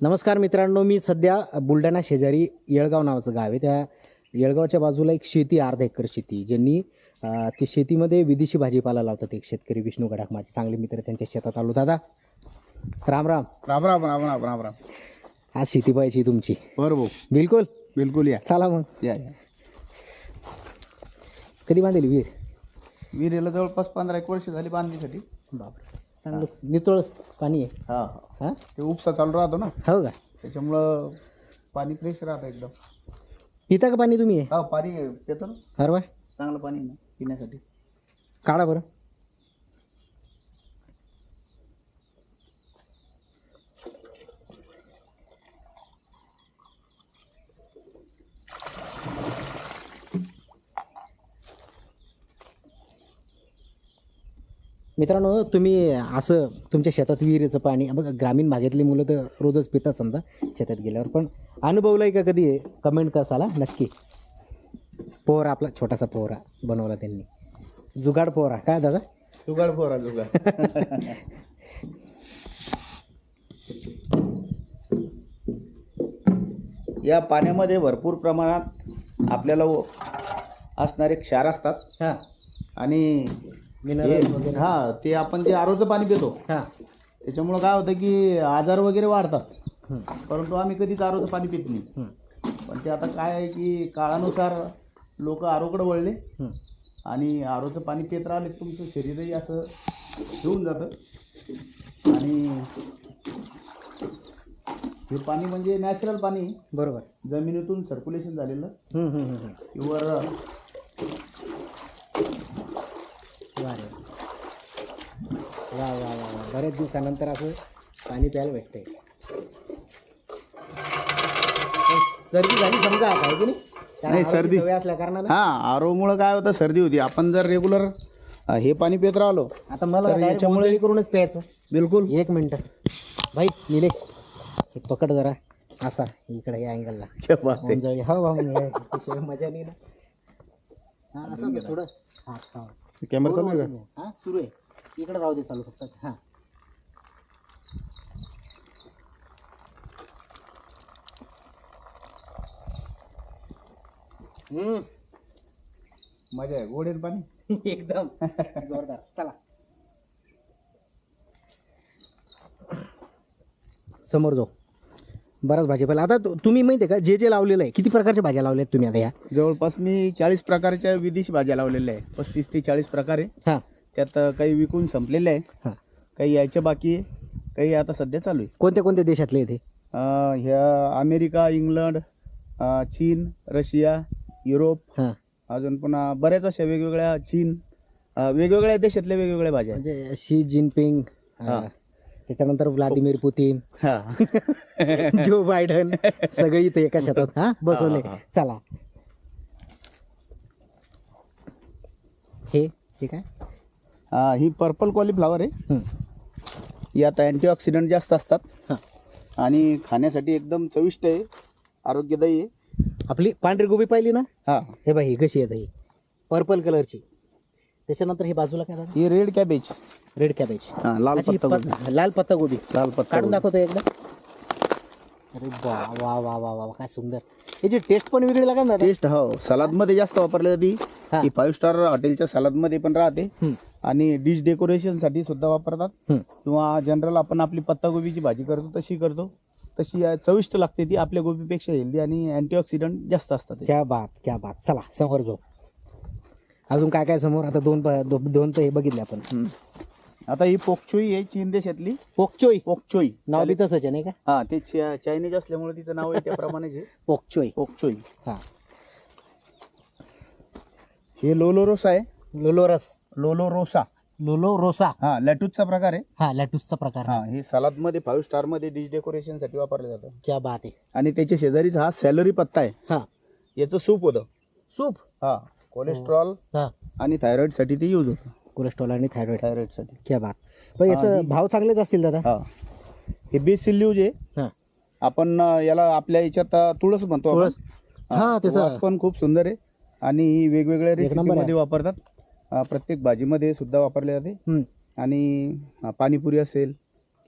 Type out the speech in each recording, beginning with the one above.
नमस्कार मित्रांनो मी सध्या बुलढाणा शेजारी येळगाव नावाचं गाव आहे. त्या येळगावच्या बाजूला एक शेती अर्धा एकर शेती ज्यांनी ती शेतीमध्ये विदेशी भाजीपाला लावतात एक शेतकरी विष्णू गडाख माझे चांगले मित्र त्यांच्या शेतात आलो. दादा राम राम. राम राम राम राम राम राम. आज शेती पाहिजे तुमची. बरं भाऊ. बिलकुल? बिलकुल या. चला मग. या या. कधी बांधली विहीर? विहिरीला जवळपास पंधरा एक वर्ष झाली बांधणीसाठी. बापरे. चांगलंच नितळ पाणी आहे. हा. हां? ते उपसा चालू राहतो ना. हो का? त्याच्यामुळं पाणी फ्रेश राहतं एकदम. पिता का पाणी तुम्ही हा पाणी पितो ना. अरे वा. चांगलं पाणी आहे ना पिण्यासाठी. काढा बरं. मित्रांनो तुम्ही असं तुमच्या शेतात विहिरीचं पाणी बघा ग्रामीण भागातली मुलं तर रोजच पितात समजा शेतात गेल्यावर. पण अनुभवलं का कधी? कमेंट कसाला नक्की. पोहरा आपला छोटासा पोहरा बनवला त्यांनी. जुगाड पोहरा. काय दादा? जुगाड फोरा जुगाड. या पाण्यामध्ये भरपूर प्रमाणात आपल्याला असणारे क्षार असतात. हां. आणि मिनरल हा ते आपण जे आरोचं पाणी पितो हां. त्याच्यामुळं काय होतं की आजार वगैरे वाढतात. परंतु आम्ही कधीच आरोचं पाणी पित नाही. पण ते आता काय आहे की काळानुसार लोक आरोकडे वळले आणि आरोचं पाणी पित राहिले तुमचं शरीरही असं घेऊन जातं. आणि हे पाणी म्हणजे नॅचरल पाणी. बरोबर. जमिनीतून सर्क्युलेशन झालेलं. किंवा वा रे. वा वा बरेच दिवसानंतर असं पाणी प्यायला भेटतंय. सर्दी झाली समजा आता आहे की नाही? नाही, सर्दी. असल्या कारणानं. हां आरोमुळं काय होतं सर्दी होती. आपण जर रेग्युलर हे पाणी पित राहिलो आता मला तर याच्यामुळे- करूनच प्यायचं. बिलकुल. एक मिनटं. भाई निलेश हे पकड जरा. असा इकडे या अँगलला क्या बात आहे. उंजळी हो भाऊ हे मजा नाही ना. हा असं होतं थोडं. हा हा कॅमेरा चालू आहे का? हा सुरू आहे. इकडे राहू दे चालू फक्त. हा. हम्म. मजा आहे. गोड आहे पाणी? एकदम. जोरदार. चला. समोर जाऊ. बराच भाजीपाला. आता तु- तुम्ही माहिती आहे का जे जे लावलेलं आहे किती प्रकारच्या भाज्या लावल्या आहेत तुम्ही आता या? जवळपास मी चाळीस प्रकारच्या विदेशी भाज्या लावलेल्या आहे पस्तीस ते चाळीस प्रकारे. हां. त्यात काही विकून संपलेल्या आहे हां. काही यायच्या बाकी आहे. काही आता सध्या चालू आहे. कोणत्या कोणत्या देशातले येते अं, ह्या अमेरिका इंग्लंड अं, चीन रशिया युरोप हां. अजून पुन्हा बऱ्याच अशा वेगवेगळ्या चीन अं, वेगवेगळ्या देशातल्या वेगवेगळ्या भाज्या आहेत. म्हणजे शी जिनपिंग हां. त्याच्यानंतर व्लादिमीर पुतीन हा. जो बायडन सगळे इथे एका शेतात हा बसवले. हा, हा. चला. हे हे काय? हा, ही पर्पल कॉलीफ्लावर आहे. हं. यात अँटीऑक्सिडंट जास्त असतात. हां. आणि खाण्यासाठी एकदम चविष्ट आहे आरोग्यदायी आहे. आपली पांढरी गोबी पाहिली ना? हा. हे बाई ही कशी येत ही पर्पल कलरची त्याच्यानंतर हे बाजूला काय दादा ही रेड कॅबेज रेड कॅबेज हा लाल अच्छा, ही पत्ता गोबी. पत- लाल पत्ता गोबी. लाल पत्ता काढून गोबी. दाखवतो एकदा. अरे वा वा वा वा वा काय सुंदर. याची टेस्ट पण वेगळी लागेल ना दादा? टेस्ट हो. सलादमध्ये जास्त वापरली जाते. हा. ही फाईव्ह स्टार हॉटेलच्या सलादमध्ये पण राहते. हं. आणि डिश डेकोरेशनसाठी सुद्धा वापरतात. किंवा जनरल आपण आपली पत्तागोबीची भाजी करतो तशी करतो. तशी या- चविष्ट लागते ती आपल्या गोबीपेक्षा हेल्दी आणि अँटीऑक्सिडंट जास्त असतात त्याच्यात. क्या बात क्या बात. चला समोर जाऊ. अजून काय काय समोर? आता दोन प- दो- दोन तर हे बघितले आपण. आता ही पोकचोई आहे चीन देशातली पोकचोई पोकचोई नाव बी तसंच आहे नाही का? हा ते चा- चायनीज असल्यामुळे तिचं नाव आहे त्याप्रमाणे पोकचोई पोकचोई हा. हे लोलोरोसा आहे. लोलोरस. लोलोरोसा. लोलो रोसा. हा लॅटूजचा प्रकार आहे. हा लॅटूसचा प्रकार. हा हे सलादमध्ये फाईव्ह स्टारमध्ये डिश डेकोरेशनसाठी वापरलं जातं. क्या बात आहे. आणि त्याच्या शेजारीच हा सॅलरी पत्ता आहे. हा. याचं सूप होतं. सूप? हा कोलेस्ट्रॉल हा. आणि थायरॉइडसाठी ते यूज होतं. कोलेस्ट्रॉल आणि थायरॉइड. थायरॉइडसाठी. क्या बात. पण याचं भाव चांगलेच असतील दादा. हा. हे बेसिल्यूज आहे हा. आपण याला आपल्या याच्यात तुळस म्हणतो आपण. तुळस. हा, त्याचा- वास पण खूप सुंदर आहे. आणि वेगवेगळ्या नंबर आहे. रेसिपीमध्ये वापरतात. प्रत्येक भाजीमध्ये सुद्धा वापरले जाते. हम्म. आणि पाणीपुरी असेल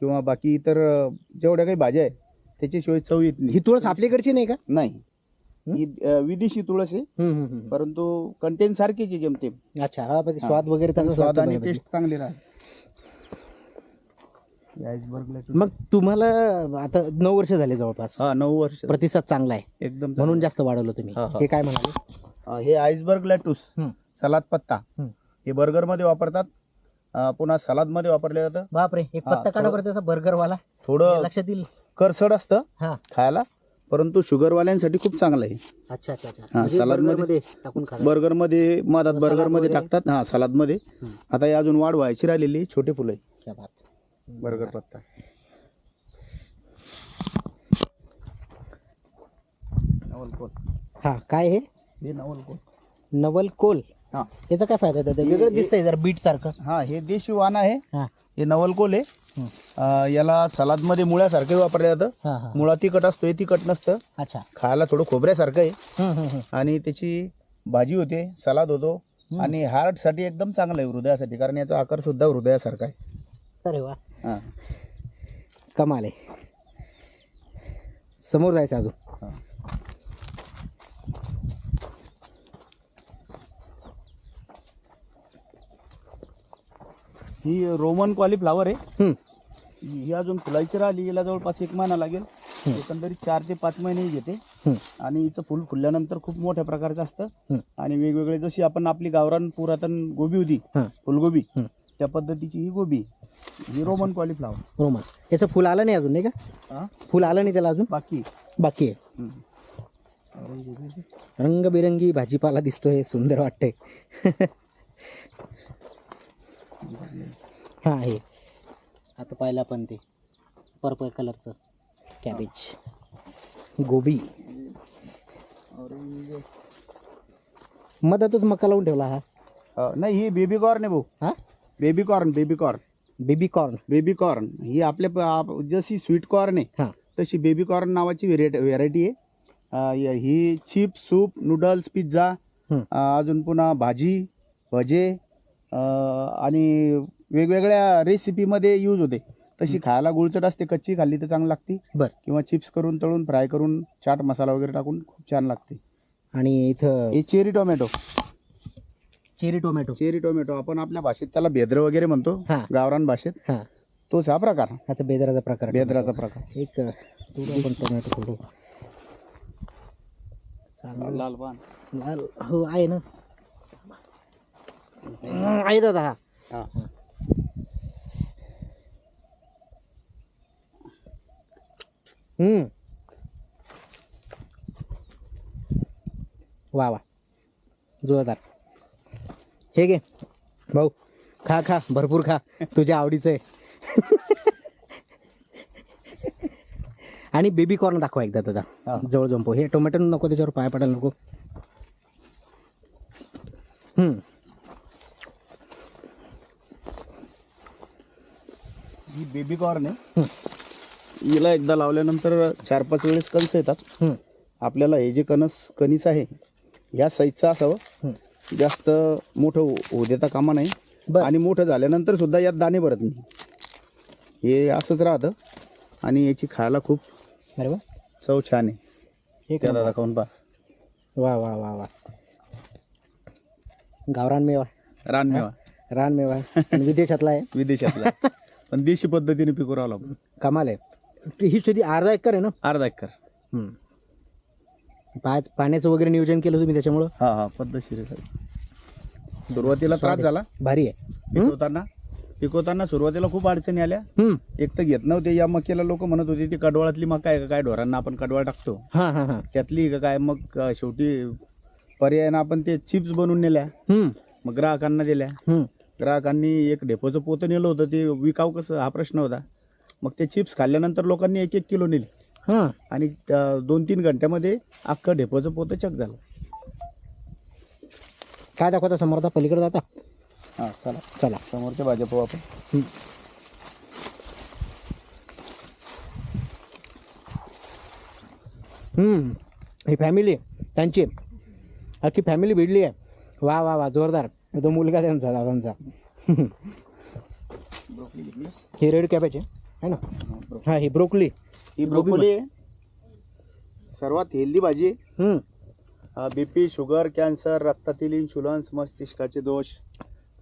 किंवा बाकी इतर जेवढ्या काही भाज्या आहे त्याच्याशिवाय चव येत नाही. ही तुळस आपल्याकडची नाही का? नाही. ही विदेशी तुळस आहे. हम्म, हम्म, हम्म. परंतु कंटेन सारखीच आहे जमते अच्छा हा पण स्वाद वगैरे त्याचा स्वाद आणि टेस्ट चांगली राहते. मग तुम्हाला आता नऊ वर्ष झाले जवळपास. हा नऊ वर्ष. प्रतिसाद चांगला आहे. एकदम म्हणून जास्त वाढवलं तुम्ही. हा, हा. हे काय म्हणाले. हे आईसबर्ग लॅटूस. सलाद पत्ता. हम्म. हे बर्गरमध्ये वापरतात. अ, पुन्हा सलादमध्ये वापरले जातं. बापरे एक हा, पत्ता काढा बरं त्याचा बर्गर वाला थोडं लक्षात येईल. करसड असतं हा. खायला परंतु शुगरवाल्यांसाठी खूप चांगलं आहे. अच्छा अच्छा अच्छा. म्हणजे burger मध्ये- मध्ये टाकून खा बर्गरमध्ये मधात बर्गरमध्ये वगैरे? टाकतात. हा सलादमध्ये हम्म. आता हे अजून वाढ व्हायची राहिलेली छोटे फुलं आहे क्या बात. बर्गर पत्ता. नवलकोल हा काय हे? हे नवलकोल. नवल कोल हा. याचा काय फायदा त्याचा वेगळं दिसतंय जरा बीट सारखं. हा हे देशी वाण आहे. हा. हे नवलकोल आहे. अं, याला सलादमध्ये मुळ्यासारखं वापरलं जातं. हा मुळा तिखट असतो हे तिखट नसतं. अच्छा. खायला थोडं खोबऱ्यासारखं आहे. हम्म, हम्म, हम्म. आणि त्याची भाजी होते सलाद होतो. आणि हार्टसाठी एकदम चांगलं आहे हृदयासाठी. कारण याचा आकार सुद्धा हृदयासारखा आहे. अरे वा. हा. कमाल आहे. समोर जायचं अजून. हा. ही रोमन कॉलीफ्लावर आहे. ही अजून फुलायची राहिली हिला जवळपास एक महिना लागेल. एकंदरीत चार ते पाच महिने ही घेते. आणि हिचं फुल फुलल्यानंतर खूप मोठ्या प्रकारचं असतं. आणि वेगवेगळे जशी आपण आपली गावरान पुरातन गोबी होती फुलगोबी. त्या पद्धतीची ही गोबी ही रोमन कॉलीफ्लावर रोमन. याचं फुल आलं नाही अजून नाही का? हा फुल आलं नाही त्याला अजून? बाकी बाकी आहे. रंगबिरंगी भाजीपाला दिसतोय सुंदर वाटतंय. हा हे. आता पाहिलं पण ते. पर्पल कलरचं कॅबेज गोबी. मधातच मका लावून ठेवला हा. नाही ही बेबी कॉर्न आहे भाऊ. हा? Baby corn baby corn baby corn baby corn ही आपल्या आप- जशी स्वीट कॉर्न आहे हा. तशी बेबी कॉर्न नावाची व्हेरायटी व्हेरायटी आहे. ही चिप सूप नूडल्स पिझ्झा अजून पुन्हा भाजी भजे आणि वेगवेगळ्या रेसिपीमध्ये यूज होते. तशी खायला गुळचट असते कच्ची खाल्ली तर चांगली लागते. बर. किंवा चिप्स करून तळून फ्राय करून चाट मसाला वगैरे टाकून खूप छान लागते. आणि इथं हे cherry tomato cherry tomato cherry tomato आपण आपल्या भाषेत त्याला बेद्र वगैरे म्हणतो हा. गावरान भाषेत. हा. तोच हा प्रकार. ह्याचा बेदराचा प्रकार बेद्राचा प्रकार. एक आपण टोमॅटो चांगलं. लाल पान लाल हो आहे ना. हम्म वा वा जोरदार हे घे भाऊ खा खा भरपूर खा तुझ्या आवडीचं. आहे आणि बेबी कॉर्न दाखवा एकदा दादा. जवळ जंपो हे टोमॅटो नको त्याच्यावर पाय पडायला नको हम्म ही बेबी कॉर्न आहे हिला एकदा लावल्यानंतर चार पाच वेळेस कणस येतात. आपल्याला हे जे कणस कणीस आहे ह्या साईजचं असावं. जास्त मोठं हो- होऊ देता कामा नाही. आणि मोठं झाल्यानंतर सुद्धा यात दाणे भरत नाही. हे असंच राहतं. आणि याची खायला खूप अरे वा. चव छान आहे. एक त्याला दाखवून पहा. वा वा वा वा. गावरान मेवा रानमेवा. रान मेवा आणि विदेशातला आहे. विदेशातला. पण देशी पद्धतीने पिकू राहिलो आपण. कमाल आहे. ही शेती अर्धा एकर आहे ना? अर्धा एकर. हम्म. पा पाण्याचं वगैरे नियोजन केलं तुम्ही त्याच्यामुळं? हा हा पद्धतशीर आहे. सुरुवातीला त्रास झाला. भारी आहे. पिकवताना पिकवताना सुरुवातीला खूप अडचणी आल्या. हम्म. एक तर घेत नव्हते. या मक्याला लोक म्हणत होते ती कडवाळातली मका आहे का? काय ढोरांना आपण कडवाळ टाकतो. हां हां हां. त्यातली का काय? मग अं, शेवटी पर्यायानं आपण ते चिप्स बनवून नेल्या. हम्म. मग ग्राहकांना दिल्या. हम्म. ग्राहकांनी एक डेपोचं पोतं नेलं होतं ते विकाव कसं? हा प्रश्न होता. मग ते चिप्स खाल्ल्यानंतर लोकांनी एक एक किलो नेले. हां. आणि त्या दोन तीन घंट्यामध्ये अख्खं डेपोचं पोतं चक झालं. काय दाखवता समोरचा? पलीकडे जाता? हां चला. चला. समोरच्या भाज्या पाहू आपण. हम्म. ही. फॅमिली त्यांची. अख्खी फॅमिली भिडली आहे. वा वा वा. जोरदार. तो मुलगा त्यांचा दादांचा. हे रेड कॅबेज आहे है ना? हा ही ब्रोकली. ही ब्रोकोली सर्वात हेल्दी भाजी हम्म. बी पी शुगर कॅन्सर रक्तातील इन्शुलन्स मस्तिष्काचे दोष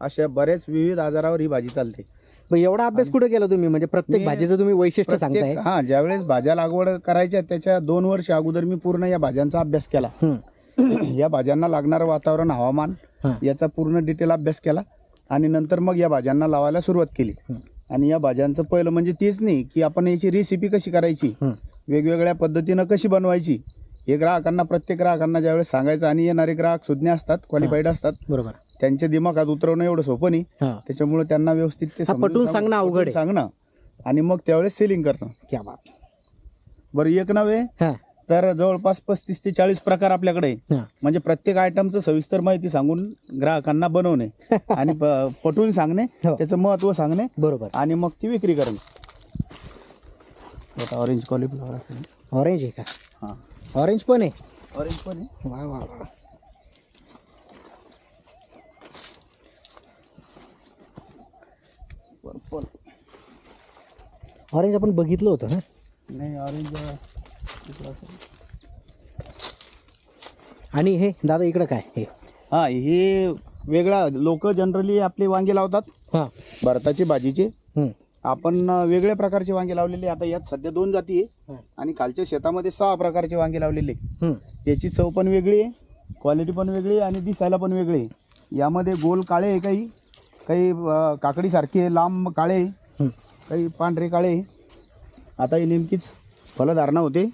अशा बऱ्याच विविध आजारावर ही भाजी चालते. मग एवढा अभ्यास कुठे केला तुम्ही? म्हणजे प्रत्येक मी- भाजीचं तुम्ही वैशिष्ट्य सांगताय. प्रत्येक- हा ज्यावेळेस भाज्या लागवड करायच्या त्याच्या दोन वर्ष अगोदर मी पूर्ण या भाज्यांचा अभ्यास केला. हम्म. या भाज्यांना लागणारं वातावरण हवामान. याचा पूर्ण डिटेल अभ्यास केला आणि नंतर मग या भाज्यांना लावायला सुरुवात केली. आणि या भाज्यांचं पहिलं म्हणजे तेच नाही की आपण याची रेसिपी कशी करायची. वेगवेगळ्या पद्धतीनं कशी बनवायची हे ग्राहकांना प्रत्येक ग्राहकांना ज्यावेळेस सांगायचं आणि येणारे ग्राहक सुज्ञ असतात क्वालिफाईड असतात बरोबर. त्यांच्या दिमागात उतरवणं एवढं सोपं नाही. त्याच्यामुळे त्यांना व्यवस्थित ते सांग- सांगणं अवघड सांगणं आणि मग त्यावेळेस सेलिंग करणं. बरं एक नव्हे तर जवळपास पस्तीस ते चाळीस प्रकार आपल्याकडे आहे. हा. म्हणजे प्रत्येक आयटमचं सविस्तर माहिती सांगून ग्राहकांना बनवणे आणि प- पटवून सांगणे हो. त्याचं महत्त्व सांगणे बरोबर. आणि मग ती विक्री करणे. आता ऑरेंज कॉलीफ्लॉवर असेल. ऑरेंज आहे का? हां. ऑरेंज पण आहे. ऑरेंज पण आहे. वा वा वा. पर्पल ऑरेंज आपण बघितलं होतं ना? नाही ऑरेंज. आणि हे दादा इकडं काय? हे. हा हे वेगळा लोक जनरली आपले वांगे लावतात. हां. भरताचे भाजीचे. आपण अ, वेगळ्या प्रकारचे वांगे लावलेले आता यात सध्या दोन जाती आहे. आणि खालच्या शेतामध्ये सहा प्रकारचे वांगे लावलेले आहे. याची चव पण वेगळी आहे. क्वालिटी पण वेगळी आहे आणि दिसायला पण वेगळी आहे. यामध्ये गोल काळे आहे काही. काही अ, काकडीसारखे आहे, लांब काळे आहे. काही पांढरे काळे आहे. आता ही नेमकीच फलधारणा होते.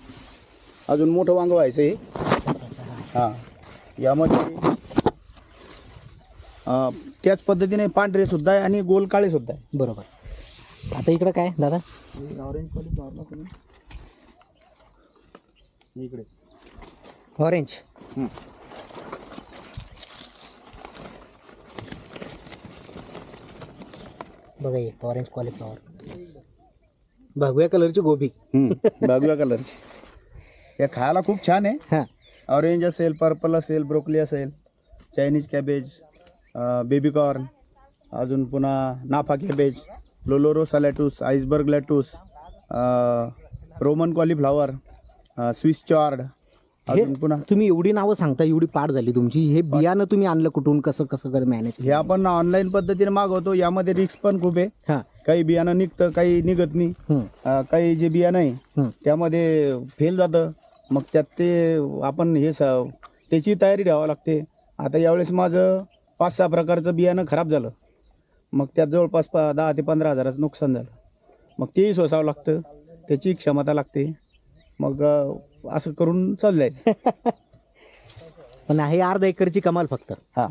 अजून मोठं वांग व्हायचं आहे हां. यामध्ये अ, त्याच पद्धतीने पांढरे सुद्धा आहे आणि गोल काळे सुद्धा आहे. बरोबर. आता इकडं काय दादा? ऑरेंज इकडे. ऑरेंज हं. बघा हे ऑरेंज कॉलीफ्लॉवर भगव्या कलरची गोबी. हं, भगव्या कलरची हे खायला खूप छान आहे. हां. ऑरेंज असेल पर्पल असेल ब्रोकली असेल चायनीज कॅबेज बेबी कॉर्न अजून पुन्हा नाफा कॅबेज लोलोरो सलॅटूस iceberg lettuce romaine cauliflower swiss chard अजून पुन्हा तुम्ही एवढी नावं सांगता एवढी पाठ झाली तुमची. हे बियाणं तुम्ही आणलं कुठून कसं कसं कर मॅनेज हे आपण ऑनलाईन पद्धतीने मागवतो यामध्ये रिस्क पण खूप आहे. हां. काही बियाणं निघतं काही निघत नाही. हं. अ, काही जे बियाणं आहे हं. त्यामध्ये फेल जातं. मग त्यात ते आपण हे स त्याची तयारी ठेवावं लागते. आता यावेळेस माझं पाच सहा प्रकारचं बियाणं खराब झालं. मग त्यात जवळपास प दहा ते पंधरा हजाराचं नुकसान झालं. मग तेही सोसावं लागतं. त्याची क्षमता लागते. मग असं करून चाललं पण हे अर्धा एकरची कमाल फक्त. हां.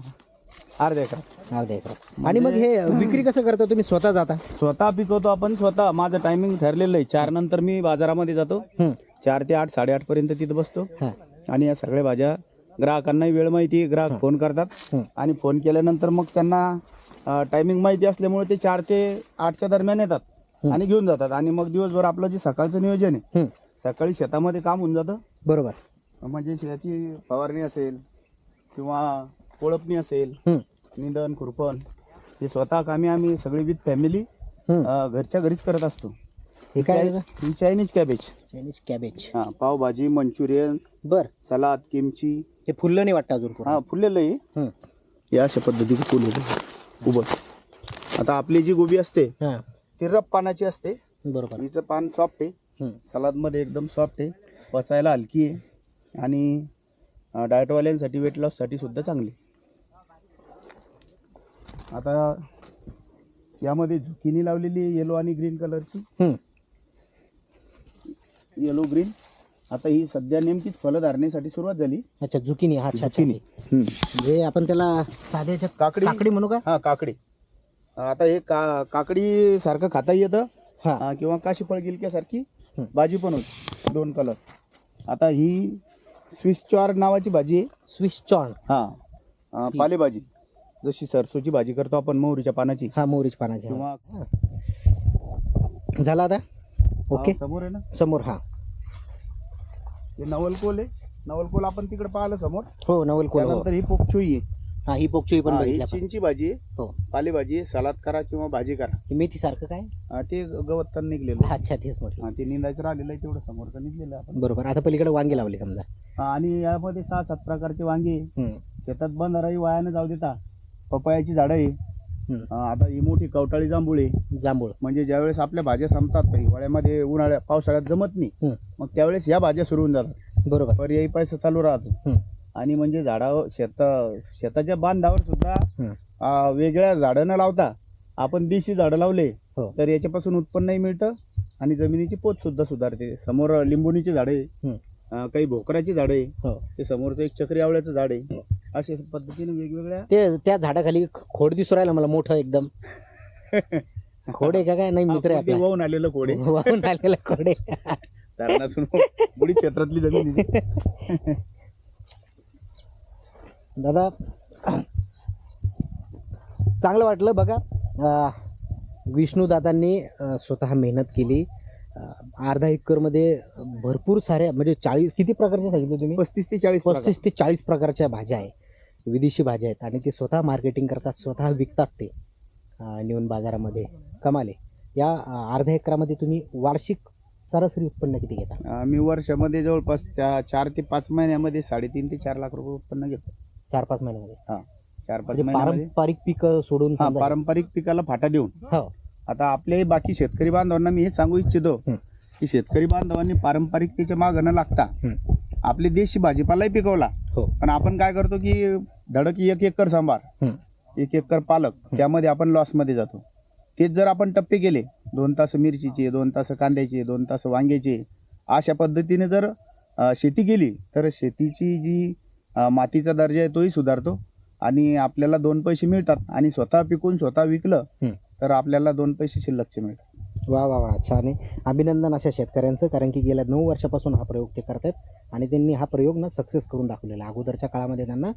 अर्धा एकर. अर्धा एकर. आणि मग हे विक्री कसं करता तुम्ही? स्वतः जाता? स्वतः पिकवतो आपण. स्वतः माझं टायमिंग ठरलेलं आहे. चार नंतर मी बाजारामध्ये जातो. चार ते आठ साडेआठ पर्यंत तिथं बसतो. हां. आणि या सगळ्या भाज्या ग्राहकांनाही वेळ माहिती ग्राहक फोन करतात. आणि फोन केल्यानंतर मग त्यांना टायमिंग माहिती असल्यामुळे ते चार ते आठच्या दरम्यान येतात आणि घेऊन जातात. आणि मग दिवसभर आपलं जे सकाळचं नियोजन आहे हं. सकाळी शेतामध्ये काम होऊन जातं. बरोबर. म्हणजे शेताची फवारणी असेल किंवा कोळपणी असेल हं. निंदन खुरपण हे स्वतः कामे आम्ही सगळी विथ फॅमिली हं. घरच्या घरीच करत असतो. हे काय आहे ही चायनीज कॅबेज चायनीज कॅबेज हां पावभाजी मंचुरियन बर. Salad kimchi. हे फुललं नाही वाटतं अजून पूर्ण. हां फुललेलं आहे. हं. या अशा पद्धतीचं फुल होतं उभं. आता आपली जी गोबी असते हां. ती रफ पानाची असते. बरोबर. हिचं पान सॉफ्ट आहे. हं. सलादमध्ये एकदम सॉफ्ट आहे. पचायला हलकी आहे. आणि अं, डाएटवाल्यांसाठी वेट लॉससाठी सुद्धा चांगली आता यामध्ये झुकिनी लावलेली आहे येलो आणि ग्रीन कलरची हं. येलो ग्रीन आता ही सध्या नेमकीच धारणेसाठी सुरुवात झाली. अच्छा जुकिनी. हा अच्छा अच्छा. झुकिनी म्हणजे आपण त्याला साध्याच्या काकडी. काकडी म्हणू का? हा काकडी. आता हे का काकडी सारखं खाता येतं. हा. हा, किंवा काशी फळ गिलक्यासारखी हं. भाजी पण होती. दोन कलर आता ही स्विस चॉर नावाची भाजी आहे. स्विस चॉर्न हा. अं, पालेभाजी. जशी सरसोची भाजी करतो आपण मोहरीच्या पानाची. हा मोरीच पानाचे. किंवा झाला आता? ओके? समोर आहे ना? समोर हा. हे नवलकोल आहे. नवलकोल आपण तिकडे पाहिलं समोर. हो नवल कोल हो. त्यानंतर ही पोपचोई आहे. हा ही पोकचोई पण हा, ही बघितली आपण. चिंची भाजी आहे, हो. पालेभाजी आहे, सलाद करा किंवा भाजी करा. ही मेथी सारखं काय? हा, ते गवत तर निघलेलं आहे. अच्छा तेच म्हटलं. हा, ते निंदायचं राहिलेलं आहे तेवढं समोरचं निघलेलं आहे. आपण बरोबर. आता पलीकडे वांगे लावले समजा? हा, आणि यामध्ये सहा सात प्रकारचे वांगे आहे. हम्म, शेतात बंधाराही वायानं जाऊ देता. पपयाची झाडं आहे. आता ही मोठी कवटाळी जांभूळ आहे. जांभूळ. म्हणजे ज्यावेळेस आपल्या भाज्या संपतात हिवाळ्यामध्ये उन्हाळ्यात पावसाळ्यात जमत नाही. मग त्यावेळेस या भाज्या सुरू होऊन जातात. बरोबर. पर्यायी पैसा चालू राहतो. आणि म्हणजे झाडावर शेत शेताच्या बांधावर सुद्धा वेगळ्या झाडं न लावता आपण देशी झाडं लावले हो. तर याच्यापासून उत्पन्नही मिळतं आणि जमिनीची पोत सुद्धा सुधारते. समोर लिंबुणीची झाडे काही भोकराची झाडे हो. ते समोरचं एक चक्री आवळ्याचं झाड आहे. अशा पद्धतीने वेगवेगळ्या ते त्या झाडाखाली खोड दिसू राहिलं मला मोठं एकदम. खोड आहे का काय? नाही मित्र आहे ते आपला. वाहून आलेलं कोडे वाहून आलेला खोड आहे. धरणातून बुडी क्षेत्रातली जमीन आहे. दादा चांगलं वाटलं बघा. अं, विष्णूदादांनी अं, स्वतः मेहनत केली. अर्धा एकरमध्ये भरपूर साऱ्या म्हणजे चाळीस किती प्रकारच्या सांगितलं तुम्ही? पस्तीस ते चाळीस प्रकार. पस्तीस ते चाळीस प्रकारच्या भाज्या आहे विदेशी भाज्या आहेत. आणि ते स्वतः मार्केटिंग करतात स्वतः विकतात ते नेऊन बाजारामध्ये. कमाले. या अर्ध्या एकरामध्ये तुम्ही वार्षिक सरासरी उत्पन्न किती घेता? मी वर्षामध्ये जवळपास त्या चार ते पाच महिन्यामध्ये साडेतीन ते चार लाख रुपये उत्पन्न घेतो. चार पाच महिन्यामध्ये. हा. चार पाच म्हणजे महिन्यामध्ये. पारंपरिक पिकं सोडून पारंपरिक पिकाला फाटा देऊन. हो. आता आपले बाकी शेतकरी बांधवांना मी हे सांगू इच्छितो. की शेतकरी बांधवांनी पारंपरिकतेच्या मागं न लागता. आपले देशी भाजीपालाही पिकवला हो पण आपण काय करतो की धडक एक एकर सांबार. एक एकर पालक त्यामध्ये आपण लॉसमध्ये जातो तेच जर आपण टप्पे केले दोन तास मिरचीचे दोन तास कांद्याचे दोन तास वांग्याचे अशा पद्धतीने जर शेती केली तर शेतीची जी मातीचा दर्जा आहे तोही सुधारतो आणि आपल्याला दोन पैसे मिळतात आणि स्वतः पिकून स्वतः विकलं. तर आपल्याला दोन पैसे शिल्लकचे मिळतात. वा वा वा छान आहे. अभिनंदन अशा शेतकऱ्यांचं कारण की गेल्या नऊ वर्षापासून हा प्रयोग ते करतात आणि त्यांनी हा प्रयोग ना सक्सेस करून दाखवलेला अगोदरच्या काळामध्ये त्यांना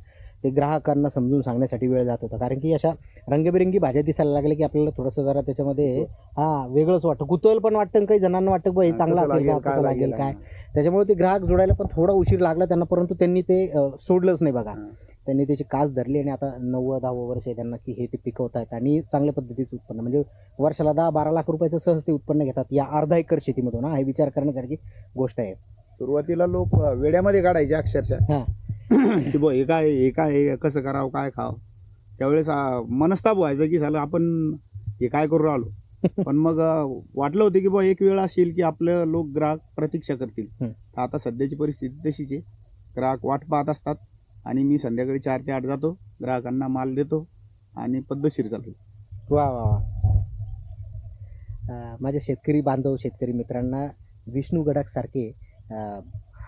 ते ग्राहकांना समजून सांगण्यासाठी वेळ जात होता. कारण की अशा रंगबिरंगी भाज्या दिसायला लागल्या की आपल्याला थोडंसं जरा त्याच्यामध्ये हा. वेगळंच वाटतं. कुतूहल पण वाटतं काही जणांना वाटतं बा हे चांगलं असेल काय लागेल काय? त्याच्यामुळे ते ग्राहक जोडायला पण थोडा उशीर लागला त्यांना परंतु त्यांनी ते सोडलंच नाही बघा. हं. त्यांनी त्याची कास धरली आणि आता नव्वद दहावं वर्ष आहे त्यांना की हे ते पिकवत आहेत आणि चांगल्या पद्धतीचं उत्पन्न. म्हणजे वर्षाला दहा बारा लाख रुपयाचं सहज ते उत्पन्न घेतात. या अर्धा एकर शेतीमधून हा हे विचार करण्यासारखी गोष्ट आहे. सुरुवातीला लोक वेड्यामध्ये काढायचे अक्षरशः. हां. की बो हे काय हे काय हे कसं करावं काय खावं? त्यावेळेस आ, मनस्ताप व्हायचं की झालं आपण हे काय करू राहिलो? पण मग वाटलं होतं की बा एक वेळ असेल की आपलं लोक ग्राहक प्रतीक्षा करतील. हं. तर आता सध्याची परिस्थिती तशीच आहे. ग्राहक वाट पाहत असतात. आणि मी संध्याकाळी चार ते आठ जातो. ग्राहकांना माल देतो आणि पद्धतशीर चालतो. वा वा वा. अं, माझ्या शेतकरी बांधव शेतकरी मित्रांना विष्णू गडाखसारखे अं,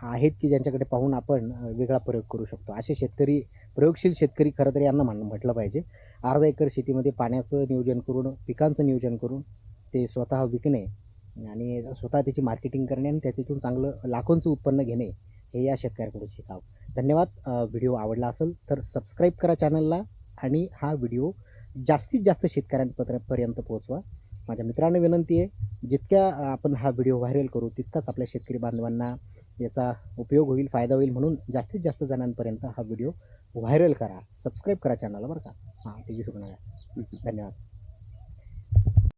आहेत की ज्यांच्याकडे पाहून आपण अं, वेगळा प्रयोग करू शकतो. असे शेतकरी प्रयोगशील शेतकरी खरं तर यांना म्हण म्हटलं पाहिजे. अर्धा एकर शेतीमध्ये पाण्याचं नियोजन करून पिकांचं नियोजन करून ते स्वतः विकणे आणि स्वतः त्याची मार्केटिंग करणे आणि त्याच्यातून चांगलं लाखोंचं उत्पन्न घेणे हे या शेतकऱ्याकडून शिकावं धन्यवाद. व्हिडिओ आवडला असेल तर सबस्क्राईब करा चॅनलला आणि हा व्हिडिओ जास्तीत जास्त शेतकऱ्यांपर्यंत पोहोचवा. माझ्या मित्रांना विनंती आहे जितक्या आपण हा व्हिडिओ व्हायरल करू तितकाच आपल्या शेतकरी बांधवांना याचा उपयोग होईल फायदा होईल म्हणून जास्तीत जास्त जणांपर्यंत हा व्हिडिओ व्हायरल करा. सबस्क्राईब करा चॅनलला बरं का. हां ते विसरू नका धन्यवाद.